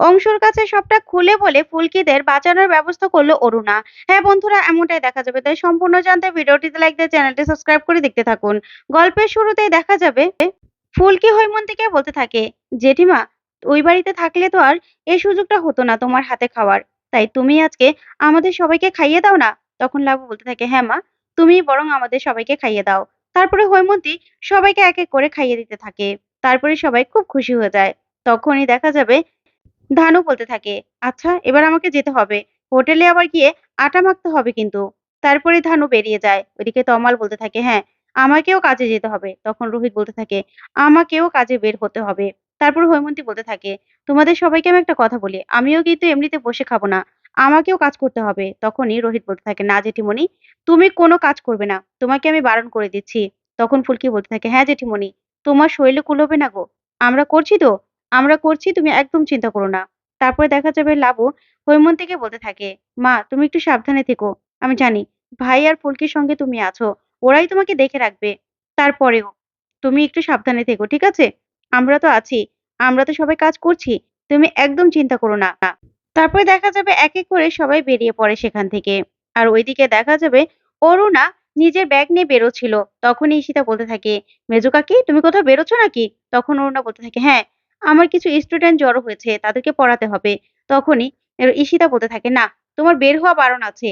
অংশুর কাছে সবটা খুলে বলে ফুলকিদের বাঁচানোর ব্যবস্থা করল অরুণা। হ্যাঁ বন্ধুরা, এমনটাই দেখা যাবে। তাই সম্পূর্ণ জানতে ভিডিওটিতে লাইক দিয়ে চ্যানেলটি সাবস্ক্রাইব করে দেখতে থাকুন। গল্পের শুরুতেই দেখা যাবে, ফুলকি হৈমন্তীকে বলতে থাকে, জেঠিমা, ওই বাড়িতে থাকলে তো আর এই সুযোগটা হতো না তোমার হাতে খাওয়ার। তাই তুমি আজকে আমাদের সবাইকে খাইয়ে দাও না? তখন লাবু বলতে থাকে হ্যাঁ মা, তুমি বরং আমাদের সবাইকে খাইয়ে দাও। তারপরে হৈমন্তী সবাইকে এক এক করে খাইয়ে দিতে থাকে। তারপরে সবাই খুব খুশি হয়ে যায়। তখনই দেখা যাবে ধানু বলতে থাকে। আচ্ছা এবার আমাকে যেতে হবে। হোটেলে আবার গিয়ে আটা মাখতে হবে কিন্তু। তারপরে ধানু বেরিয়ে যায়। ওইদিকে তমাল বলতে থাকে হ্যাঁ আমাকেও কাজে যেতে হবে। তখন রোহিত বলতে থাকে, আমাকেও কাজে বের হতে হবে। তারপর হৈমন্তী বলতে থাকে, তোমাদের সবাইকে আমি একটা কথা বলি। আমিও কিন্তু এমনিতে বসে খাব না। আমাকেও কাজ করতে হবে। তখনই রোহিত বলতে থাকে, না জেঠিমণি, তুমি কোনো কাজ করবে না। তোমাকে আমি বারণ করে দিচ্ছি। তখন ফুলকি বলতে থাকে হ্যাঁ জেঠিমণি, তোমার শরীরে কুলোবে না গো। আমরা করছি তো? আমরা করছি, তুমি একদম চিন্তা করো না। তারপরে দেখা যাবে লাবু হৈমন্তীকে বলতে থাকে, মা, তুমি একটু সাবধানে থেকো, আমি জানি ভাই আর ফুলকির সঙ্গে তুমি আছো, ওরাই তোমাকে দেখে রাখবে। তারপরেও তুমি একটু সাবধানে থেকো, ঠিক আছে? আমরা তো আছি, আমরা তো সবাই কাজ করছি, তুমি একদম চিন্তা করো না। তারপরে দেখা যাবে এক এক করে সবাই বেরিয়ে পড়ে সেখান থেকে। আর ওইদিকে দেখা যাবে অরুণা নিজের ব্যাগ নিয়ে বেরোচ্ছিল। তখনই ঈশিতা বলতে থাকে, মেজু কাকি, তুমি কোথাও বেরোচ্ছ নাকি? তখন অরুণা বলতে থাকে হ্যাঁ আমার কিছু স্টুডেন্ট জড়ো হয়েছে, তাদেরকে পড়াতে হবে। তখনই ঈশিতা বলতে থাকে, না, তোমার বের হওয়া বারণ আছে।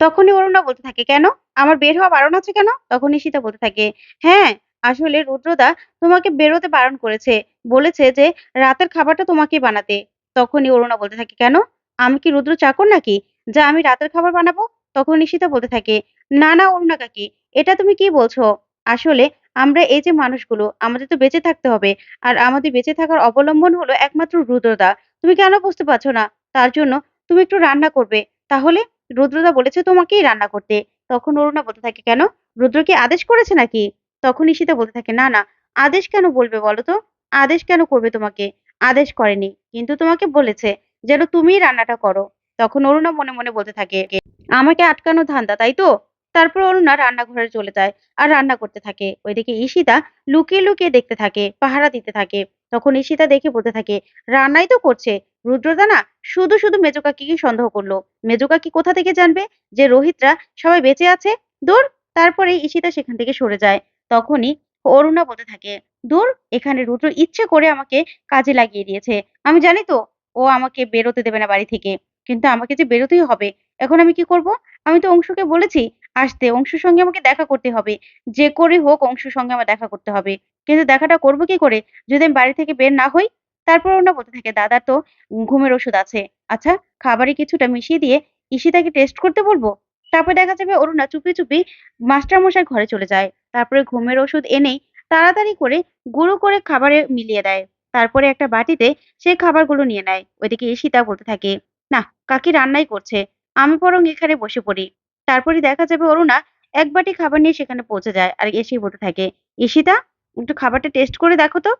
তখনই অরুণা বলতে থাকে, কেন? আমার বের হওয়া বারণ আছে কেন? তখন ঈশিতা বলতে থাকে হ্যাঁ আসলে রুদ্রদা তোমাকে বেরোতে বারণ করেছে। বলেছে যে রাতের খাবারটা তোমাকেই বানাতে। তখনই অরুণা বলতে থাকে, কেন? আমি কি রুদ্র চাকর নাকি? যা আমি রাতের খাবার বানাবো? তখন ঈশিতা বলতে থাকে, না না, অরুণা কাকি, এটা তুমি কি বলছো? আসলে আমরা এই যে মানুষগুলো, আমাদের তো বেঁচে থাকতে হবে। আর আমাদের বেঁচে থাকার অবলম্বন হলো একমাত্র রুদ্রদা। তুমি কেন বুঝতে পারছ না? তার জন্য তুমি একটু রান্না করবে। তাহলে রুদ্রদা বলেছে তোমাকেই রান্না করতে। তখন অরুণা বলতে থাকে, কেন? রুদ্র কি আদেশ করেছে নাকি? তখন ঈশিতা বলতে থাকে, না না। আদেশ কেন বলবে বলো তো? আদেশ কেন করবে তোমাকে? আদেশ করেনি। কিন্তু তোমাকে বলেছে যেন তুমিই রান্নাটা করো। তখন অরুণা মনে মনে বলতে থাকে, আমাকে আটকানো ধান্দা, তাই তো? তারপর অরুণা রান্নাঘরে চলে যায় আর রান্না করতে থাকে। ওইদিকে ঈশিতা লুকিয়ে লুকিয়ে দেখতে থাকে, পাহারা দিতে থাকে। তখন ঈশিতা দেখে বলতে থাকে, রান্নাই তো করছে। রুদ্রদা না শুধু শুধু মেজকাকিকে সন্দেহ করল। মেজকাকি কোথা থেকে জানবে যে রোহিতরা সবাই বেঁচে আছে? দূর! তারপরে ঈশিতা সেখান থেকে সরে যায়। তখনই অরুণা বলতে থাকে, দূর, এখানে রুদ্র ইচ্ছে করে আমাকে কাজে লাগিয়ে দিয়েছে। আমি জানি তো, ও আমাকে বেরোতে দেবে না বাড়ি থেকে। কিন্তু আমাকে যে বেরোতেই হবে, এখন আমি কি করব? আমি তো অংশুকে বলেছি আসতে, অংশুর সঙ্গে আমাকে দেখা করতে হবে। যে করে হোক, অংশুর সঙ্গে আমার দেখা করতে হবে। কিন্তু দেখাটা করব কি করে? যদি আমি বাড়ি থেকে বের না হই, তারপর ওনা বলতে থাকে দাদার তো ঘুমের ওষুধ আছে। আচ্ছা খাবারে কিছুটা মিশিয়ে দিয়ে ঈশিতাকে টেস্ট করতে বলব? তারপর দেখা যাবে অরুণা চুপি চুপি মাস্টার মশাই ঘরে চলে যায়। তারপরে ঘুমের ওষুধ এনেই তাড়াতাড়ি করে গুঁড়ো করে খাবারে মিলিয়ে দেয়। তারপরে একটা বাটিতে সে খাবারগুলো নিয়ে নেয়। ওইদিকে ঈশিতা বলতে থাকে, না, কাকি রান্নাই করছে। আমি বরং এখানে বসে পড়ি। তারপরে দেখা যাবে অরুণা এক বাটি খাবার নিয়ে সেখানে পৌঁছে যায় আর এসেই বলতে থাকে, ঈশিতা, একটু খাবারটা টেস্ট করে দেখো তো,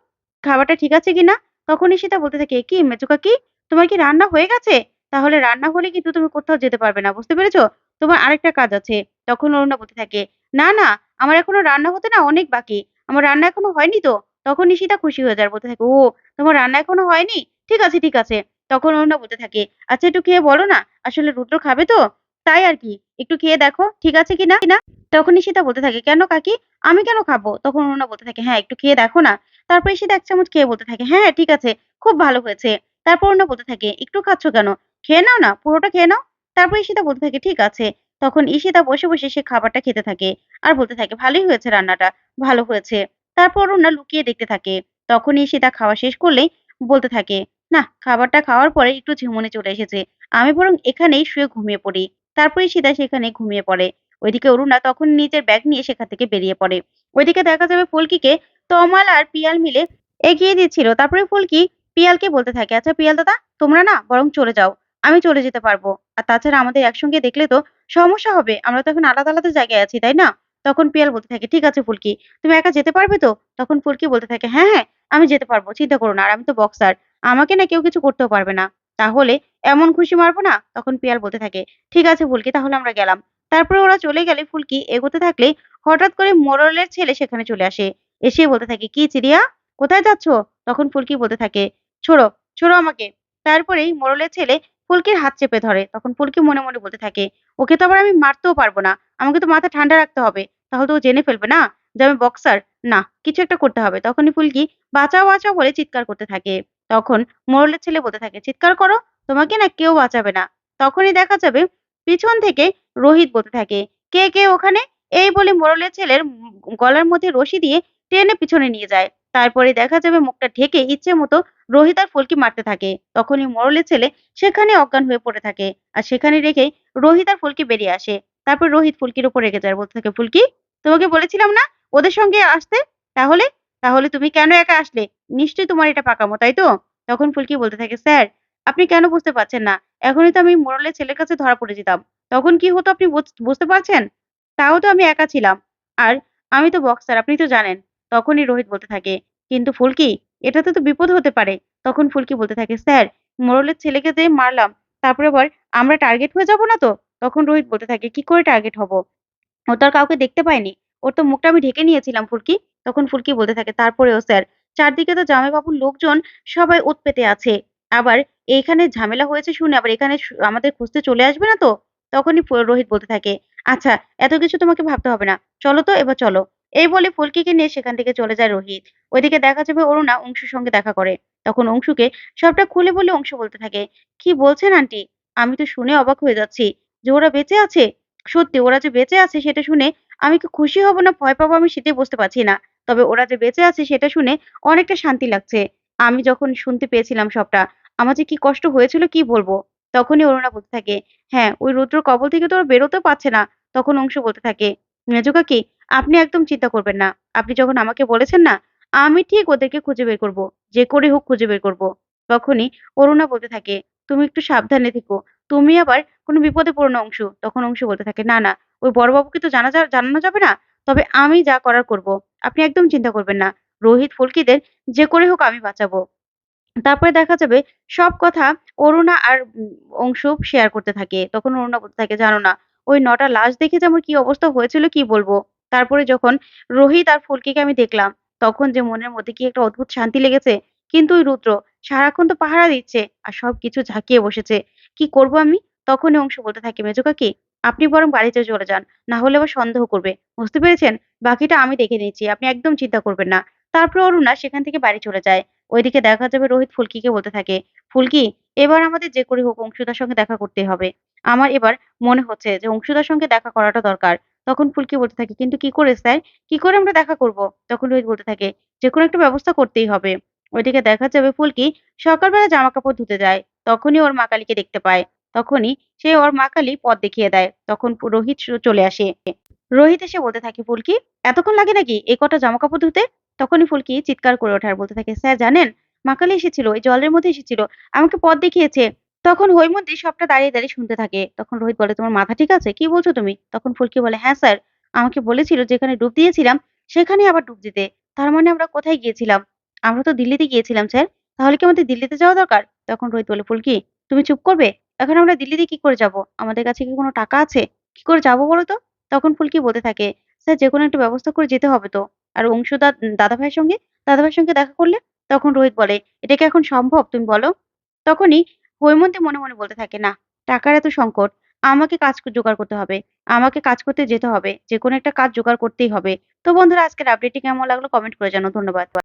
খাবারটা ঠিক আছে কিনা? তখন ঈশিতা বলতে থাকে, কি মেচু কাকি, তোমার কি রান্না হয়ে গেছে? তাহলে রান্না হলে কিন্তু তুমি কোথাও যেতে পারবে না, বুঝতে পেরেছ? তোমার আরেকটা কাজ আছে। তখন অরুণা বলতে থাকে, না না, আমার এখনও রান্না হতে না অনেক বাকি, আমার রান্না এখনও হয়নি তো? তখন ঈশিতা খুশি হয়ে যায়, বলতে থাকে, ও, তোমার রান্না এখনও হয়নি? ঠিক আছে ঠিক আছে। তখন অরুণা বলতে থাকে আচ্ছা একটু খেয়ে বলো না, আসলে রুদ্র খাবে তো? তাই আর কি একটু খেয়ে দেখো, ঠিক আছে কিনা কিনা তখন ঈশিতা বলতে থাকে, কেন কাকি? আমি কেন খাব? তখন অরুণা বলতে থাকে হ্যাঁ একটু খেয়ে দেখো না। তারপর ঈশিতা এক চামচ খেয়ে বলতে থাকে হ্যাঁ ঠিক আছে, খুব ভালো হয়েছে। তারপর অরুণা বলতে থাকে, একটু খাচ্ছ কেন? খেয়ে নাও না, পুরোটা খেয়ে নাও। তারপর ঈশিতা বলতে থাকে, ঠিক আছে। তখন ঈশিতা বসে বসে সে খাবারটা খেতে থাকে আর বলতে থাকে, ভালোই হয়েছে রান্নাটা, ভালো হয়েছে। তারপর অরুণা লুকিয়ে দেখতে থাকে তখন ঈশিতা খাওয়া শেষ করলেই বলতে থাকে, না, খাবারটা খাওয়ার পরে একটু ঝিমুনি চলে এসেছে। আমি বরং এখানেই শুয়ে ঘুমিয়ে পড়ি। তারপরে সীতা সেখানে ঘুমিয়ে পড়ে। ওইদিকে অরুণা তখন নিজের ব্যাগ নিয়ে সেখান থেকে বেরিয়ে পড়ে। ওইদিকে দেখা যাবে ফুলকিকে তমাল আর পিয়াল মিলে এগিয়ে দিচ্ছিল। তারপরে ফুলকি পিয়ালকে বলতে থাকে আচ্ছা পিয়াল দাদা, তোমরা না বরং চলে যাও। আমি চলে যেতে পারব। আর তাছাড়া আমাদের একসঙ্গে দেখলে তো সমস্যা হবে। আমরা তো এখন আলাদা আলাদা জায়গায় আছি, তাই না? তখন পিয়াল বলতে থাকে, ঠিক আছে ফুলকি, তুমি একা যেতে পারবে তো? তখন ফুলকি বলতে থাকে হ্যাঁ হ্যাঁ আমি যেতে পারব। চিন্তা করো না, আর আমি তো বক্সার আমাকে না কেউ কিছু করতেও পারবে না। তাহলে এমন খুশি মারবো না? তখন পিয়াল বলতে থাকে, ঠিক আছে ফুলকি, তাহলে আমরা গেলাম। তারপরে ওরা চলে গেলে ফুলকি এগোতে থাকলে হঠাৎ করে মোরলের ছেলে সেখানে চলে আসে। এসে বলতে থাকে, কি চিড়িয়া? কোথায় যাচ্ছ? তখন ফুলকি বলতে থাকে, ছোড়ো ছোড়ো আমাকে। তারপরেই মোড়লের ছেলে ফুলকির হাত চেপে ধরে। তখন ফুলকি মনে মনে বলতে থাকে, ওকে তো আবার আমি মারতেও পারব না। আমাকে তো মাথা ঠান্ডা রাখতে হবে। তাহলে তো ও জেনে ফেলবে না যে আমি বক্সার না, কিছু একটা করতে হবে। তখনই ফুলকি বাঁচাও বাঁচাও বলে চিৎকার করতে থাকে। তখন মোড়লের ছেলে বলতে থাকে, চিৎকার করো, তোমাকে না কেউ বাঁচাবে না। তখনই দেখা যাবে পিছন থেকে রোহিত বলতে থাকে, কে কে ওখানে? এই বলে মোড়লের ছেলের গলার মধ্যে রশি দিয়ে টেনে পিছনে নিয়ে যায়। তারপরে দেখা যাবে মুখটা ঢেকে ইচ্ছে মতো রোহিত আর ফুলকি মারতে থাকে। তখনই মোড়লের ছেলে সেখানে অজ্ঞান হয়ে পড়ে থাকে আর সেখানে রেখে রোহিত আর ফুলকি বেরিয়ে আসে। তারপর রোহিত ফুলকির উপর রেগে যায়। বলতে থাকে, ফুলকি, তোমাকে বলেছিলাম না ওদের সঙ্গে আসতে? তাহলে তাহলে তুমি কেন একা আসলে? নিশ্চয়ই তোমার এটা পাকামো, তাই তো? তখন ফুলকি বলতে থাকে, স্যার, আপনি কেন বুঝতে পারছেন না? এখনই তো আমি মোড়লের ছেলের কাছে ধরা পড়ে যেতাম। তখন কি হতো আপনি বুঝতে পারছেন? তাও তো আমি একা ছিলাম। আর আমি তো বক্সার, আপনি তো জানেন। তখনই রোহিত বলতে থাকে, কিন্তু ফুলকি, এটাতে তো বিপদ হতে পারে। তখন ফুলকি বলতে থাকে, স্যার মোড়লের ছেলেকে যে মারলাম, তারপরে আবার আমরা টার্গেট হয়ে যাব না তো? তখন রোহিত বলতে থাকে, কি করে টার্গেট হব? ও তো আর কাউকে দেখতে পায়নি। ওর তো মুখটা আমি ঢেকে নিয়েছিলাম ফুলকি। তখন ফুলকি বলতে থাকে, তারপরেও স্যার, চারদিকে তো জামাইবাবুর লোকজন সবাই ওত পেতে আছে। আবার এইখানে ঝামেলা হয়েছে শুনে আবার এখানে আমাদের খুঁজতে চলে আসবে না তো? তখনই রোহিত বলতে থাকে আচ্ছা এত কিছু তোমাকে ভাবতে হবে না। চলো তো, এবার চলো। এই বলে ফুলকিকে নিয়ে সেখান থেকে চলে যায় রোহিত। ওইদিকে দেখা যাবে অরুণা অংশুর সঙ্গে দেখা করে। তখন অংশুকে সবটা খুলে বলে অংশু বলতে থাকে, কি বলছেন আন্টি? আমি তো শুনে অবাক হয়ে যাচ্ছি। যে ওরা বেঁচে আছে? সত্যি ওরা যে বেঁচে আছে সেটা শুনে আমি কি খুশি হব না? ভয় পাবো আমি সেটাই বুঝতে পারছি না। তবে ওরা যে বেঁচে আছে সেটা শুনে অনেকটা শান্তি লাগছে। আমি যখন শুনতে পেয়েছিলাম সবটা, আমার যে কি কষ্ট হয়েছিল কি বলব? তখনই অরুণা বলতে থাকে হ্যাঁ ওই রুদ্র কবল থেকে তো বেরোতেও পারছে না। তখন অংশ বলতে থাকে, মেজো কাকি, আপনি একদম চিন্তা করবেন না। আপনি যখন আমাকে বলেছেন না, আমি ঠিক ওদেরকে খুঁজে বের করব, যে করে হোক খুঁজে বের করব। তখনই অরুণা বলতে থাকে, তুমি একটু সাবধানে থেকো। তুমি আবার কোনো বিপদে পড়ো অংশু। তখন অংশ বলতে থাকে, না না, ওই বড়বাবুকে তো জানা জানানো যাবে না। তবে আমি যা করার করব। আপনি একদম চিন্তা করবেন না। রোহিত, ফুলকিদের যে করে হোক আমি বাঁচাবো। তারপরে দেখা যাবে সব কথা অরুণা আর অংশু শেয়ার করতে থাকে। তখন অরুণা বলতে থাকে, জানো না, ওই নটা লাশ দেখে যে আমার কি অবস্থা হয়েছিল কি বলব? তারপরে যখন রোহিত আর ফুলকিকে আমি দেখলাম, তখন যে মনের মধ্যে কি একটা অদ্ভুত শান্তি লেগেছে। কিন্তু ওই রুদ্র সারাক্ষণ তো পাহারা দিচ্ছে আর সবকিছু ঝাঁকিয়ে বসেছে। কি করব আমি? তখনই অংশ বলতে থাকে, মেজো কাকি, আপনি বরং বাড়িতে চলে যান, না হলে আবার সন্দেহ করবে। বুঝতে পেরেছেন? বাকিটা আমি দেখে নিচ্ছি, আপনি একদম চিন্তা করবেন না। তারপর অরুণা সেখান থেকে বাড়ি চলে যায়। ওইদিকে দেখা যাবে রোহিত ফুলকিকে বলতে থাকে, ফুলকি, এবার আমাদের যে করে হোক অংশুদার সঙ্গে দেখা করতে হবে। আমার এবার মনে হচ্ছে যে অংশুদার সঙ্গে দেখা করাটা দরকার। তখন ফুলকি বলতে থাকে, কিন্তু কি করে স্যার? কি করে আমরা দেখা করব? তখন রোহিত বলতে থাকে, যে কোনো একটা ব্যবস্থা করতেই হবে। ওইদিকে দেখা যাবে ফুলকি সকালবেলা জামা কাপড় ধুতে যায়, তখনই ওর মা কালীকে দেখতে পায়। তখনই সে ওর মা কালী পথ দেখিয়ে দেয়। তখন রোহিত চলে আসে। রোহিত এসে বলতে থাকে, ফুলকি এতক্ষণ লাগে নাকি এই কটা জামা কাপড় ধুতে? তখনই ফুলকি চিৎকার করে ওঠে আর বলতে থাকে, স্যার, জানেন, মাকালি এসেছিল ওই জলের মধ্যে এসেছিল, আমাকে পথ দেখিয়েছে। তখন হৈমন্তী সবটা দাঁড়িয়ে দাঁড়িয়ে শুনতে থাকে। তখন রোহিত বলে, তোমার মাথা ঠিক আছে? কি বলছো তুমি? তখন ফুলকি বলে হ্যাঁ স্যার, আমাকে বলেছিল যেখানে ডুব দিয়েছিলাম, সেখানে আবার ডুব দিতে। তার মানে আমরা কোথায় গিয়েছিলাম? আমরা তো দিল্লিতে গিয়েছিলাম, স্যার। তাহলে কি আমাদের দিল্লিতে যাওয়া দরকার? তখন রোহিত বলে, ফুলকি, তুমি চুপ করবে? এখন আমরা দিল্লিতে কি করে যাব? আমাদের কাছে কি কোনো টাকা আছে? কি করে যাব বলো তো? তখন ফুলকি বলতে থাকে স্যার যে কোনো একটা ব্যবস্থা করে যেতে হবে তো। আর অংশুদা দাদা ভাইয়ের সঙ্গে দাদা ভাইয়ের সঙ্গে দেখা করলে? তখন রোহিত বলে, এটা কি এখন সম্ভব? তুমি বলো। তখনই হৈমন্তী মনে মনে বলতে থাকে, না, টাকার এত সংকট। আমাকে কাজ জোগাড় করতে হবে। আমাকে কাজ করতে যেতে হবে। যে কোনো একটা কাজ জোগাড় করতেই হবে। তো বন্ধুরা, আজকের আপডেটটি কেমন লাগল? কমেন্ট করে জানো ধন্যবাদ।